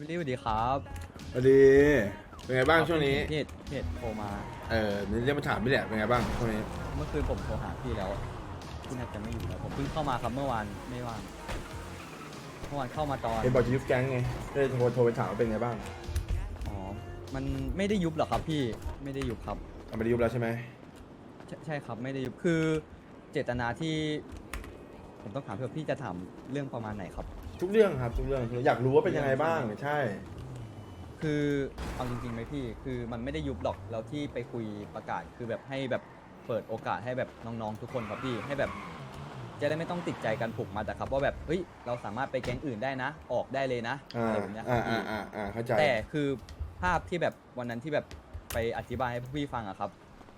พี่บิลลี่สวัสดีครับสวัสดีเป็นไงบ้างช่วงนี้ เพจเพจโทรมา เออนี่จะมาถามพี่แหละเป็นไงบ้างช่วงนี้ เมื่อคืนผมโทรหาพี่แล้วพี่น่าจะไม่อยู่แล้วผมเพิ่งเข้ามาครับเมื่อวานไม่ว่างเมื่อวานเข้ามาตอนเห็นบอกจะยุบแก๊งไงก็เลยโทรโทรไปถามว่าเป็นไงบ้างอ๋อมันไม่ได้ยุบหรอกครับพี่ไม่ได้ยุบครับเอาไม่ได้ยุบแล้วใช่ไหมใช่ใช่ครับไม่ได้ยุบคือเจตนาที่ ผมต้องถามเพื่อพี่จะถามเรื่องประมาณไหนครับ ทุกเรื่องครับทุกเรื่องอยากรู้ว่าเป็นยังไงบ้างใช่ คือเอาจริงๆไหมพี่ คือมันไม่ได้ยุบหรอกแล้วที่ไปคุยประกาศคือแบบให้แบบเปิดโอกาสให้แบบน้องๆทุกคนครับพี่ให้แบบจะได้ไม่ต้องติดใจกันผูกมาแต่ครับว่าแบบเฮ้ยเราสามารถไปแก๊งอื่นได้นะ ออกได้เลยนะอ่าอะไรแบบเนี้ยคอ่ารับพี่อ่าอ่าอ่าเข้าใจ แต่คือภาพที่แบบวันนั้นที่แบบไปอธิบายให้พวกพี่ฟังอะครับ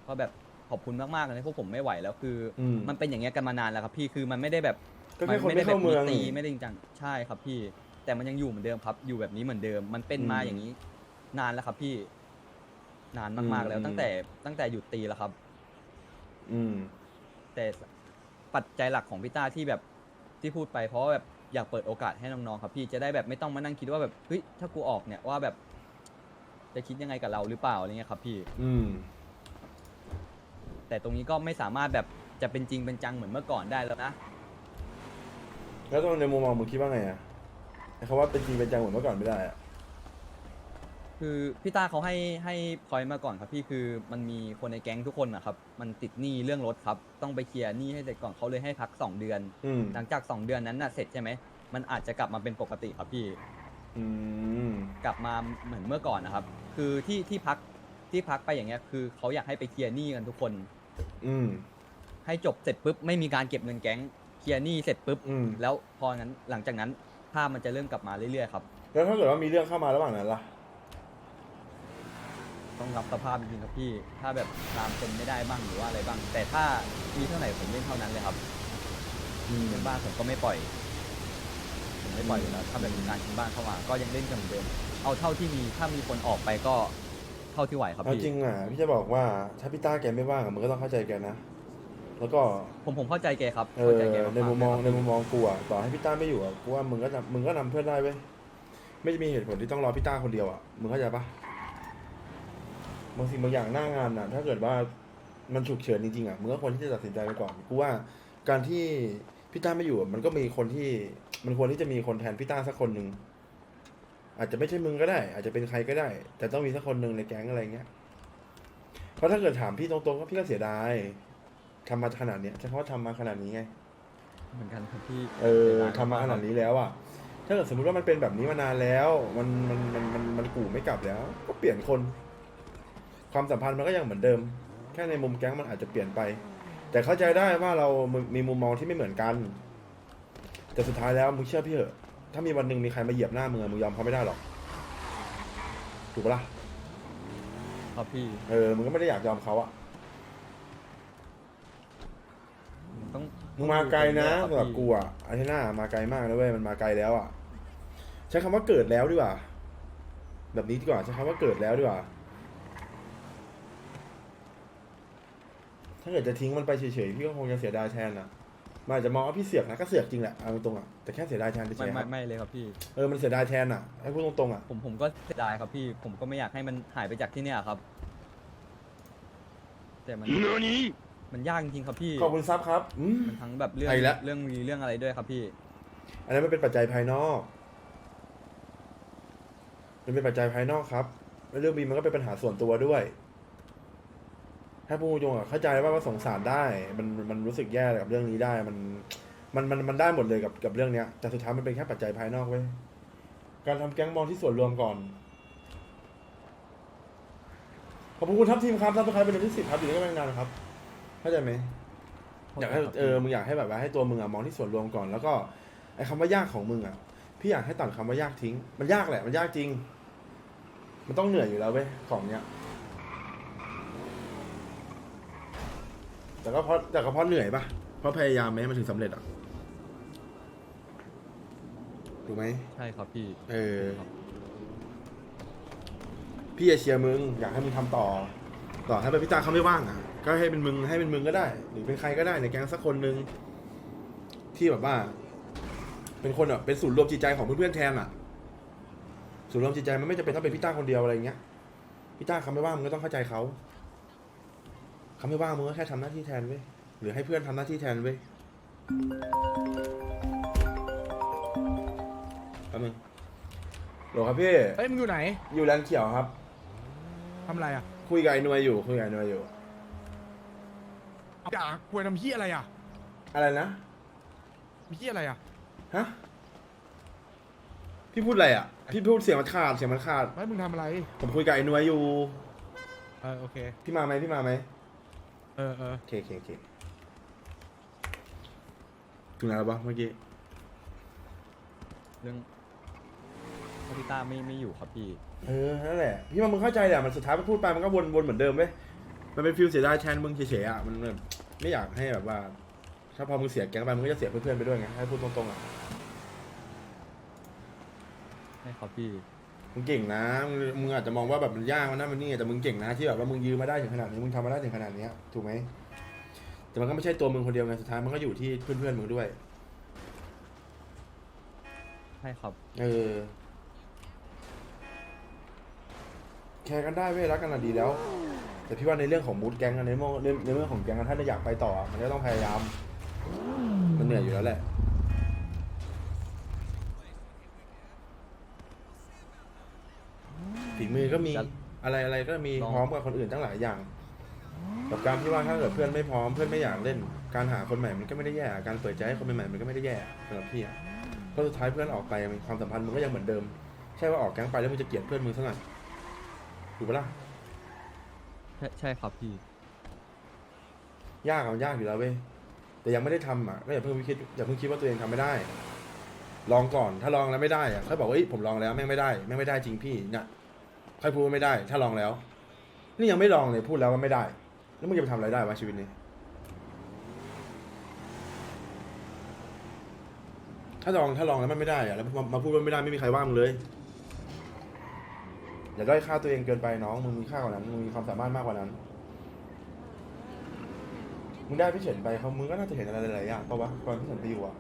ก็แบบขอบคุณมากๆเลยนะพวกผมไม่ไหวแล้วคืออม มันเป็นอย่างเงี้ยกันมานานแล้วครับพี่คือมันไม่ได้แบบ ก็แค่คนไม่ไม่ได้แบเข้าบเมือง ตีไม่ได้จริงจังใช่ครับพี่ แต่มันยังอยู่เหมือนเดิมครับ อยู่แบบนี้เหมือนเดิม มันเป็นมาอืมอย่างนี้ นานแล้วครับพี่ นานมากๆแล้ว อืม ตั้งแต่ตั้งแต่หยุดตีแล้วครับ อืม แต่ปัจจัยหลักของพี่ต้าที่แบบที่พูดไปเพราะว่าแบบอยากเปิดโอกาสให้น้องๆครับพี่จะได้แบบไม่ต้องมานั่งคิดว่าแบบเฮ้ยถ้ากูออกเนี่ยว่าแบบ จะคิดยังไงกับเราหรือเปล่าอะไรเงี้ยครับพี่ อืม แต่ตรงนี้ก็ไม่สามารถแบบจะเป็นจริงเป็นจังเหมือนเมื่อก่อนได้แล้วนะ แล้วตรงในมุมมองมึงคิดว่าไงอะไอ้คำว่าเป็นจริงเป็นจังเหมือนเมื่อก่อนไม่ได้อะคือพี่ต้าเขาให้ให้พอยต์มาก่อนครับพี่คือมันมีคนในแก๊งทุกคนนะครับมันติดหนี้เรื่องรถครับต้องไปเคลียร์หนี้ให้เสร็จก่อนเขาเลยให้พัก 2 เดือน อืมหลังจาก 2 เดือนนั้นน่ะเสร็จใช่ไหมมันอาจจะกลับมาเป็นปกติครับพี่ อืมกลับมาเหมือนเมื่อก่อนนะครับ คือที่ที่พักที่พักไปอย่างเงี้ยคือเขาอยากให้ไปเคลียร์หนี้กันทุกคน อืมให้จบเสร็จปุ๊บไม่มีการเก็บเงินแก๊ง เคลียร์หนี้เสร็จปุ๊บอืม แล้วพองั้นหลังจากนั้นภาพมันจะเริ่มกลับมาเรื่อยๆครับแล้วถ้าเกิดว่ามีเรื่องเข้ามาระหว่างนั้นล่ะ ต้องรับสภาพจริงๆครับพี่ ถ้าแบบตามคนไม่ได้บ้างหรือว่าอะไรบ้าง แต่ถ้ามีเท่าไหร่ผมเล่นเท่านั้นเลยครับอืมเล่นบ้านผมก็ไม่ปล่อย ผมไม่ปล่อยอยู่แล้วถ้าแบบมีการชิงบ้านเข้ามา ก็ยังเล่นกันเหมือนเดิมเอาเท่าที่มีถ้ามีคนออกไปก็เท่าที่ไหวครับเอาพี่จริงอะพี่จะบอกว่าถ้าพี่ต้าแกไม่ว่างอะมึงก็ต้องเข้าใจแกนะ แล้วก็ผมผมเข้าใจแกครับเอเข้าอใจแกากๆในมุมมองเลยในครับมุมมองกูอะต่อให้พี่ต้าไม่อยู่อะกูว่ามึงก็นำมึงก็นำเพื่อนได้เว้ยไม่จะมีเหตุผลที่ต้องรอพี่ต้าคนเดียวอะมึงเข้าใจปะบางสิ่งบางอย่างหน้างานอะ ถ้าเกิดว่ามันฉุกเฉินจริงๆอะมึงก็ควรที่จะตัดสินใจไปก่อนกูว่าการที่พี่ต้าไม่อยู่อะมันก็มีคนที่ มันควรที่จะมีคนแทนพี่ต้าสักคนหนึ่งอาจจะไม่ใช่มึงก็ได้ อาจจะเป็นใครก็ได้ แต่ต้องมีสักคนหนึ่งในแก๊งอะไรเงี้ยเพราะถ้าเกิดถามพี่ตรงๆก็พี่ก็เสียดาย ทำมาขนาดเนี้ยใช่เพราะว่าทำมาขนาดนี้ไง เหมือนกันครับพี่เออทำมาขนาดนี้แล้วอะ ถ้าเกิดสมมติว่ามันเป็นแบบนี้มานานแล้ว มันมันมันมันมันกู่ไม่กลับแล้ว ก็เปลี่ยนคน ความสัมพันธ์มันก็ยังเหมือนเดิม แค่ในมุมแก๊งมันอาจจะเปลี่ยนไป แต่เข้าใจได้ว่าเรามีมุมมองที่ไม่เหมือนกัน แต่สุดท้ายแล้วมึงเชื่อพี่เหอะถ้ามีวันหนึ่งมีใครมาเหยียบหน้ามึงอะมึงยอมเขาไม่ได้หรอก ถูกปะล่ะ ครับพี่ เออ มึงก็ไม่ได้อยากยอมเขาอะ ต้อง มึงมาไกลนะต้องสำหรับพี่กูอะอาเทน่ามาไกลมากนะเว้ยมันมาไกลแล้วอะใช้คำว่าเกิดแล้วดีกว่า แบบนี้ดีกว่าใช้คำว่าเกิดแล้วดีกว่า ถ้าเกิดจะทิ้งมันไปเฉยๆพี่ก็คงจะเสียดายแทนนะมันอาจจะมองว่าพี่เสือกนะก็เสือกจริงแหละเอาตรงๆอะแต่แค่เสียดายแทนเฉไม่ยๆคไม่รับไม่เลยครับพี่ เออมันเสียดายแทนอะให้พูดตรงๆอะผมผมก็เสียดายครับพี่ ผมก็ไม่อยากให้มันหายไปจากที่เนี่ยครับ แต่มัน มันยากจริงๆครับพี่ขอบคุณซับครับอืม มันทั้งแบบเรื่องไปละเรื่องมีเรื่องอะไรด้วยครับพี่ อันนั้นมันเป็นปัจจัยภายนอก มันเป็นปัจจัยภายนอกครับแล้วเรื่องบีมันก็เป็นปัญหาส่วนตัวด้วย ถ้าพูดตรงๆอะเข้าใจว่าว่าสงสารได้ มันมันรู้สึกแย่กับเรื่องนี้ได้ มัน มันมันมันได้หมดเลยกับกับเรื่องเนี้ย แต่สุดท้ายมันเป็นแค่ปัจจัยภายนอกเว้ย การทำแก๊งมองที่ส่วนรวมก่อน ขอบคุณทัพทีมครับทัพทุกใครเป็นเดือนที่สิบครับอยู่ด้วยกันนานๆครับ เข้าใจไหมอยากให้เออมึงอยากให้แบบว่าให้ตัวมึงอะมองที่ส่วนรวมก่อนแล้วก็ไอ้คำว่ายากของมึงอะพี่อยากให้ตัดคำว่ายากทิ้ง มันยากแหละ มันยากจริง มันต้องเหนื่อยอยู่แล้วเว้ยของเนี้ยแต่ก็เพราะแต่ก็เพราะเหนื่อยปะเพราะพยายามไหมมันถึงสำเร็จอะถูกไหมใช่ครับพี่เออ พี่จะเชียร์มึงอยากให้มึงทำต่อ ต่อให้เป็นพี่ตาเขาไม่ว่างอะ ก็ให้เป็นมึงให้เป็นมึงก็ได้ หรือเป็นใครก็ได้ในแก๊งสักคนหนึ่งที่แบบว่า เป็นคนแบบเป็นศูนย์รวมจิตใจของเพื่อนๆแทนอะส่วนรวมจิตใจมันไม่จำเป็นต้องเป็นพี่ต้าคนเดียวอะไรอย่างเงี้ยพี่ต้าเขาไม่ว่างมึงก็ต้องเข้าใจเขาเขาไม่ว่างมึงก็แค่ทำหน้าที่แทนเว้ยหรือให้เพื่อนทำหน้าที่แทนเว้ยแป๊บนึงโหลครับพี่เฮ้ยมึงอยู่ไหน อยู่แลนด์เขียวครับทำอะไรอะ คุยกับไอ้หนวยอยู่คุยกับไอ้หนวยอยู่ ด่าควยทำเฮียอะไรอะอะไรนะ มีเฮียอะไรอะฮะ พี่พูดอะไรอะ พี่พูดเสียงมันขาด เสียงมันขาดเฮ้ยมึงทำอะไร ผมคุยกับไอ้หนวยอยู่ เออโอเค พี่มาไหมพี่มาไหมเออเออโอเคโอเคโอเคถึงไหนแล้วปะเมื่อกี้ เรื่องว่าพี่ต้าไม่ไม่อยู่ครับพี่ เออ นั่นแหละ พี่ว่ามึงเข้าใจแหละ มันสุดท้ายมันพูดไปมันก็วนวนเหมือนเดิมเว้ย มันเป็นฟิลเสียดายแทนมึงเฉยๆอะ มันแบบ ไม่อยากให้แบบว่า ถ้าพอมึงเสียแก๊งไปมึงก็จะเสียเพื่อนๆไปด้วยไงให้พูดตรงๆอะให้ครับพี่ มึงเก่งนะมึงมึงอาจจะมองว่าแบบมันยากมันนั่นมันนี่แต่มึงเก่งนะที่แบบว่ามึงยืนมาได้ถึงขนาดนี้มึงทำมาได้ถึงขนาดเนี้ยถูกไหมแต่มันก็ไม่ใช่ตัวมึงคนเดียวไงสุดท้ายมันก็อยู่ที่เพื่อนๆมึงด้วย ให้ครับ เออ แคร์กันได้เว้ยรักกันอะดีแล้ว แต่พี่ว่าในเรื่องของมูดแก๊งอะในเรื่องในในเรื่องของแก๊งอะถ้าอยากไปต่ออะมันก็ต้องพยายาม มันเหนื่อยอยู่แล้วแหละ ฝีมือก็มีจะอะไรอะไรก็มีลองพร้อมกับคนอื่นตั้งหลายอย่างกับการที่ว่าถ้าเกิดเพื่อนไม่พร้อมเพื่อนไม่อยากเล่น การหาคนใหม่มันก็ไม่ได้แย่ การเปิดใจให้คนใหม่ๆมันก็ไม่ได้แย่สำหรับพี่อะเพราะสุดท้ายเพื่อนออกไปมันความสัมพันธ์มันก็ยังเหมือนเดิม ใช่ว่าออกแก๊งไปแล้วมึงจะเกลียดเพื่อนมึงซะหน่อยถูกปะล่ะใช่ใช่ครับพี่ ยากอะมันยากอยู่แล้วเว้ยแต่ยังไม่ได้ทำอะก็อย่าเพิ่งคิดอย่าเพิ่งคิดว่าตัวเองทำไม่ได้ ลองก่อนถ้าลองแล้วไม่ได้อะค่อยบอกว่าเอ้ยผมลองแล้วแม่งไม่ได้แม่งไม่ได้จริงพี่เนี่ยค่อยพูดว่าไม่ได้ ถ้าลองแล้ว นี่ยังไม่ลองเลยพูดแล้วว่าไม่ได้ แล้วมึงจะไปทำอะไรได้วะชีวิตนี้ ถ้าลองถ้าลองแล้วมันไม่ได้อะแล้วมามาพูดว่าไม่ได้ไม่มีใครว่ามึงเลย อย่าด้อยค่าตัวเองเกินไปน้องมึงมีค่ากว่านั้นมึงมีความสามารถมากกว่านั้นมึงได้พี่เฉินไปเขามึงก็น่าจะเห็นอะไรหลายๆอย่างปะวะตอนพี่เฉินไปอยู่อะ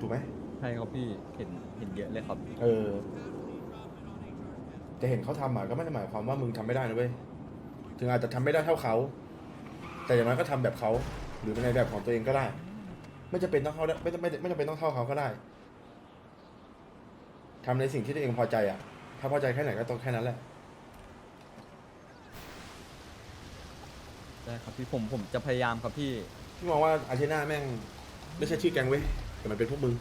ถูกไหมใช่ครับพี่เห็นเห็นเยอะเลยครับ เออ จะเห็นเขาทำอะก็ไม่ได้หมายความว่ามึงทำไม่ได้นะเว้ยถึงอาจจะทำไม่ได้เท่าเขา แต่อย่างน้อยก็ทำแบบเขาหรือในแบบของตัวเองก็ได้ ไม่จะเป็นต้องเขาได้ไม่จำไม่ไม่จำเป็นต้องเท่าเขาก็ได้ทำในสิ่งที่ตัวเองพอใจอะ ถ้าพอใจแค่ไหนก็ต้องแค่นั้นแหละ ได้ครับพี่ผมผมจะพยายามครับพี่ พี่มองว่าอาร์เจน่าแม่ง ไม่ใช่ชื่อแก๊งเว้ย แต่มันเป็นพวกมึง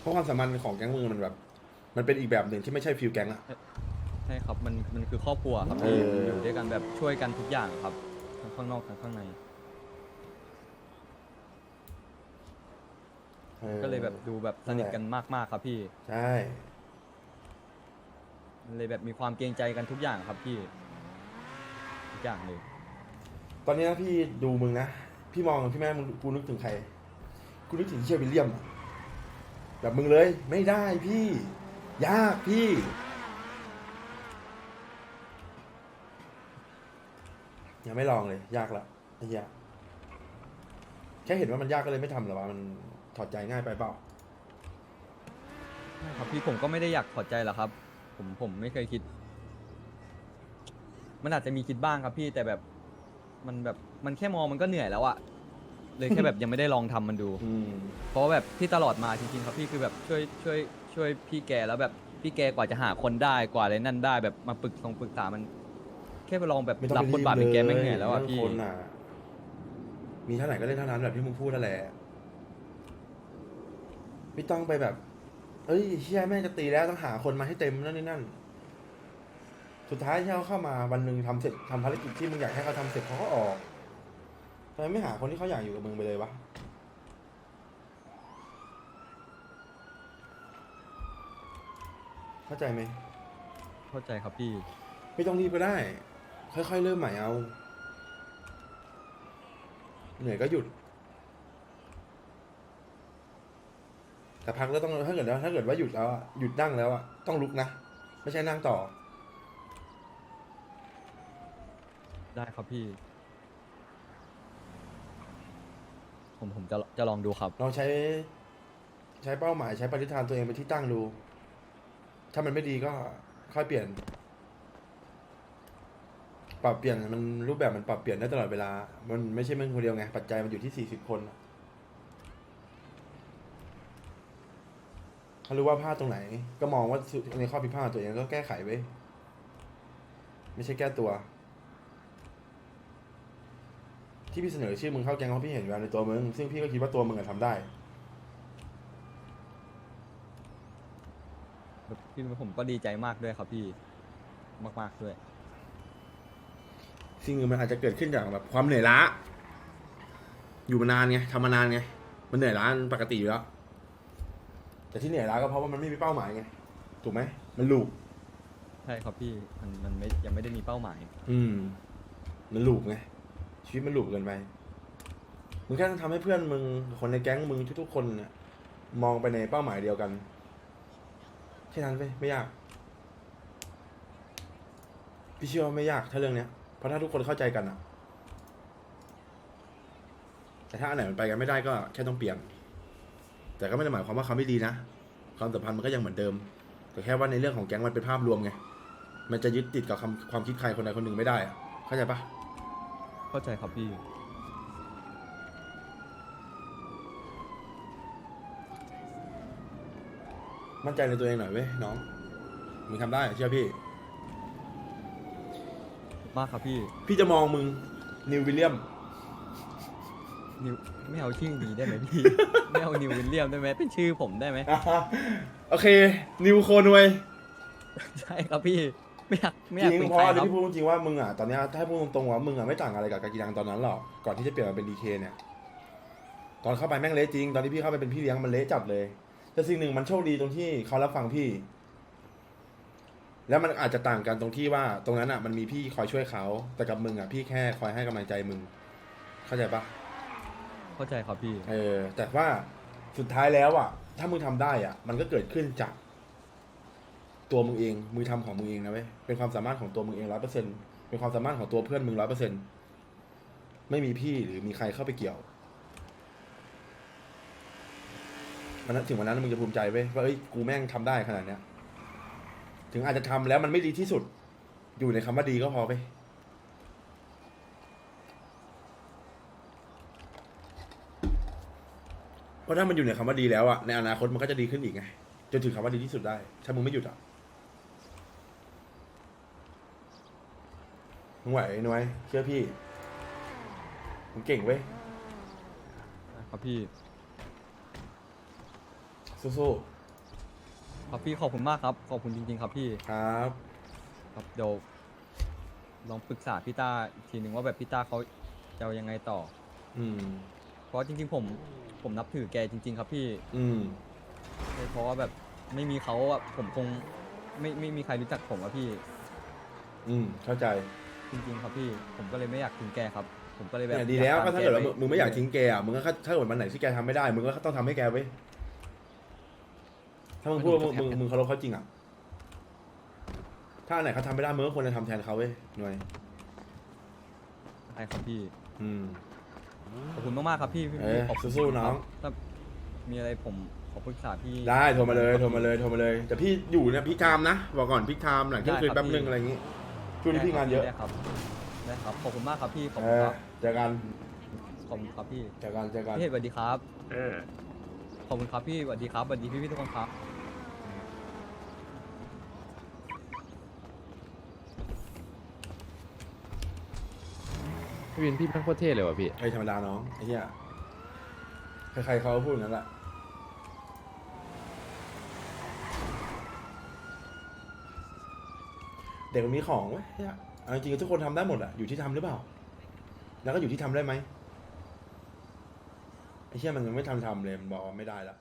เพราะความสัมพันธ์ของแก๊งมึงมันแบบ มันเป็นอีกแบบหนึ่งที่ไม่ใช่ฟิลแก๊งอะ ใช่ครับมันมันคือครอบครัวครับเอพี่ออยู่ด้วยกันแบบช่วยกันทุกอย่างครับทั้งข้างนอกทั้งข้างใน ออก็เลยแบบดูแบบสนิทกันมากๆครับพี่ ใช่เลยแบบมีความเกรงใจกันทุกอย่างครับพี่ทุกอย่างเลย ตอนนี้นะพี่ดูมึงนะ พี่มองพี่แม่มึงกูนึกถึงใคร กูนึกถึงเชียร์วิลเลียมอะแบบมึงเลยไม่ได้พี่ ยากพี่ ยังไม่ลองเลย ยากละไอ้เหี้ยแค่เห็นว่ามันยากก็เลยไม่ทำหรอวะมันถ อดใจง่ายไปเปล่า ครับพี่ผมก็ไม่ได้อยากถอดใจหรอกครับ ผมผมไม่เคยคิด มันอาจจะมีคิดบ้างครับพี่แต่แบบมันแบบมันแค่มองมันก็เหนื่อยแล้วอะเลยแค่แบบยังไม่ได้ลองทำมันดู อืม เพราะว่าแบบที่ตลอดมาจริงๆครับพี่คือแบบช่วยช่วยช่วยพี่แกแล้วแบบพี่แกกว่าจะหาคนได้กว่าอะไรนั่นได้แบบมาปรึกทรงปรึกษามัน แค่ไปลองแบบไม่ต้องรับไปบทบาทรีเป็นบแกเลยไม่งเหนื่อยแล้วอะเรื่องพี่ คนอะ มีเท่าไหร่ก็เล่นเท่านั้นแบบที่มึงพูดนั่นแหละ ไม่ต้องไปแบบ เอ้ยเชี่ยแม่งจะตีแล้วต้องหาคนมาให้เต็มนั่นนี่นั่น สุดท้ายที่เขาเข้ามาวันหนึ่งทำเสร็จทำภารกิจที่มึงอยากให้เขาทำเสร็จเขาก็ออกทำไมไม่หาคนที่เขาอยากอยู่กับมึงไปเลยวะเข้าใจไหมเข้าใจครับพี่ ไม่ต้องรีบก็ได้ ค่อยๆเริ่มใหม่เอา เหนื่อยก็หยุด แต่พักแล้วต้องถ้าเกิดว่าถ้าเกิดว่าหยุดแล้วอะหยุดนั่งแล้วอะต้องลุกนะ ไม่ใช่นั่งต่อ ได้ครับพี่ ผมผมจะจะลองดูครับ ลองใช้ ใช้เป้าหมายใช้ปฏิฐานตัวเองเป็นที่ตั้งดู ถ้ามันไม่ดีก็ค่อยเปลี่ยน ปรับเปลี่ยนมันรูปแบบมันปรับเปลี่ยนได้ตลอดเวลา มันไม่ใช่มึงคนเดียวไง ปัจจัยมันอยู่ที่สี่สิบคนน่ะ เขารู้ว่าพลาดตรงไหน ก็มองว่าในข้อผิดพลาดตัวเองก็แก้ไขไว้ยไม่ใช่แก้ตัว ที่พี่เสนอชื่อมึงเข้าแก๊งเพราะพี่เห็นแววในตัวมึง ซึ่งพี่ก็คิดว่าตัวมึงอะทำได้แบบพี่ผมก็ดีใจมากด้วยครับพี่ มากๆด้วย สิ่งอื่นมันอาจจะเกิดขึ้นจากแบบความเหนื่อยล้า อยู่มานานไงทำมานานไง มันเหนื่อยล้ามันปกติอยู่แล้ว แต่ที่เหนื่อยล้าก็เพราะว่ามันไม่มีเป้าหมายไงถูกไหมมันลูก ใช่ครับพี่มันมันไม่ยังไม่ได้มีเป้าหมาย อืม มันลูกไงชีวิตมันลูกเกินไปมึงแค่ต้องทำให้เพื่อนมึงคนในแก๊งมึงทุกๆคนเนี่ยมองไปในเป้าหมายเดียวกันแค่นั้นไปไม่ยาก พี่เชื่อว่าไม่ยากถ้าเรื่องเนี้ยเพราะถ้าทุกคนเข้าใจกันอะแต่ถ้าอันไหนมันไปกันไม่ได้ก็แค่ต้องเปลี่ยน แต่ก็ไม่ได้หมายความว่าเขาไม่ดีนะความสัมพันธ์มันก็ยังเหมือนเดิม แต่แค่ว่าในเรื่องของแก๊งมันเป็นภาพรวมไงมันจะยึดติดกับคำความคิดใครคนใดคนหนึ่งไม่ได้อะเข้าใจปะเข้าใจครับพี่ มั่นใจในตัวเองหน่อยเว้ยน้องมึงทำได้เชื่อพี่ มากครับพี่พี่จะมองมึงนิววิลเลียม นิวไม่เอาชื่อนี้ได้ไหมพี่ ไม่เอานิววิลเลียมได้ไหมเป็นชื่อผมได้ไหมโอเค นิวโคนเว้ยใช่ครับพี่ไม่อยากไม่จอยากริงเป็นเพใครราะอันคนี้รับพี่พูดจริงว่ามึงอะตอนเนี้ยถ้าให้พูดตรงๆว่ามึงอะไม่ต่างอะไรกับกากินังตอนนั้นหรอกก่อนที่จะเปลี่ยนมาเป็นดีเคเนี่ย ตอนเข้าไปแม่งเละจริง ตอนที่พี่เข้าไปเป็นพี่เลี้ยงมันเละจัดเลย แต่สิ่งหนึ่งมันโชคดีตรงที่เขารับฟังพี่ แล้วมันอาจจะต่างกันตรงที่ว่า ตรงนั้นอะ มันมีพี่คอยช่วยเขาแต่กับมึงอะพี่แค่คอยให้กำลังใจมึง เข้าใจปะ เข้าใจครับพี่ เออ แต่ว่าสุดท้ายแล้วอะ ถ้ามึงทำได้อะ มันก็เกิดขึ้นจาก ตัวมึงเองมือทำของมึงเองนะเว้ยเป็นความสามารถของตัวมึงเองร้อยเปอร์เซ็นเป็นความสามารถของตัวเพื่อนมึงร้อยเปอร์เซ็นไม่มีพี่หรือมีใครเข้าไปเกี่ยววันนั้นถึงวันนั้นมึงจะภูมิใจเว้ยว่าเอ้ยกูแม่งทำได้ขนาดเนี้ย ถึงอาจจะทำแล้วมันไม่ดีที่สุด อยู่ในคำว่าดีก็พอไป เพ ราะถ้ามันอยู่ในคำว่าดีแล้วอะในอนาคตมันก็จะดีขึ้นอีกไงจนถึงคำว่าดีที่สุดได้ ถ้ามึงไม่หยุดอะมึงไหวหน่วยเชื่อพี่มึงเก่งเว้ยครับพี่สู้ครับพี่ขอบคุณมากครับ ขอบคุณจริง ๆ ครับพี่ๆครับครับเดี๋ยวลองปรึกษาพี่ต้าอีกทีหนึ่งว่าแบบพี่ต้าเขาจะเอายังไงต่อ อืม เพราะจริง ๆ ผม ผมนับถือแกจริง ๆ ครับพี่อืม เพราะว่าแบบไม่มีเขาอะผมคงไม่ไม่มีใครรู้จักผมอะพี่ อืม เข้าใจจริง ๆ ครับพี่ ผมก็เลยไม่อยากทิ้งแกครับ ผมก็เลยแบบเนี่ยดีแล้วอยก็ถ้าเกิดว่าตมึงมึงไม่อยากทิ้งแกอะมึงก็ถ้าเกิดวันไหนที่แกทำไม่ได้ มึงก็ต้องทำให้แกเว้ยถ้ามึงพูดว่ามึงมึงมึงเคารพเขาจริงอะถ้าอันไหนเขาทำไม่ได้มึงก็ควรจะทำแทนเขาเว้ยหน่วย ใช่ครับพี่ อืม ขอบคุณมากๆครับพี่พี่เออขอบคุณสู้ๆน้อง ถ้ามีอะไรผมขอปรึกษาพี่ ได้โทรมาเลยโทรมาเลยโทรมาเลย แต่พี่อยู่เนี่ยพี่ไทม์นะบอกก่อนพี่ไทม์หลังเที่ยงคืนได้ครับ แป๊บนึงพี่อะไรอย่างงี้ช่วงนี้พี่งานเยอะได้ครับได้ครับ ขอบคุณมากครับพี่ ขอบเอคุณอครับ เจอกันขอบคุณครับพี่เจอกันเจอกัน พี่เฮดสวัสดีครับ เออ ขอบคุณครับพี่สวัสดีครับสวัสดีพี่พี่ๆทุกคนครับ พี่วินพี่แม่งโคตรเท่เลยว่ะพี่ ไอ้ธรรมดาน้องไอ้เหี้ยใครๆเขาก็พูดอย่างนั้นแหละเด็กมันมีของเว้ยเหี้ยเอาจริงๆทุกคนทำได้หมดอะอยู่ที่ทำหรือเปล่า แล้วก็อยู่ที่ทำได้ไหมไอ้เหี้ยมันยังไม่ทำทำเลยมันบอกว่าไม่ได้ละ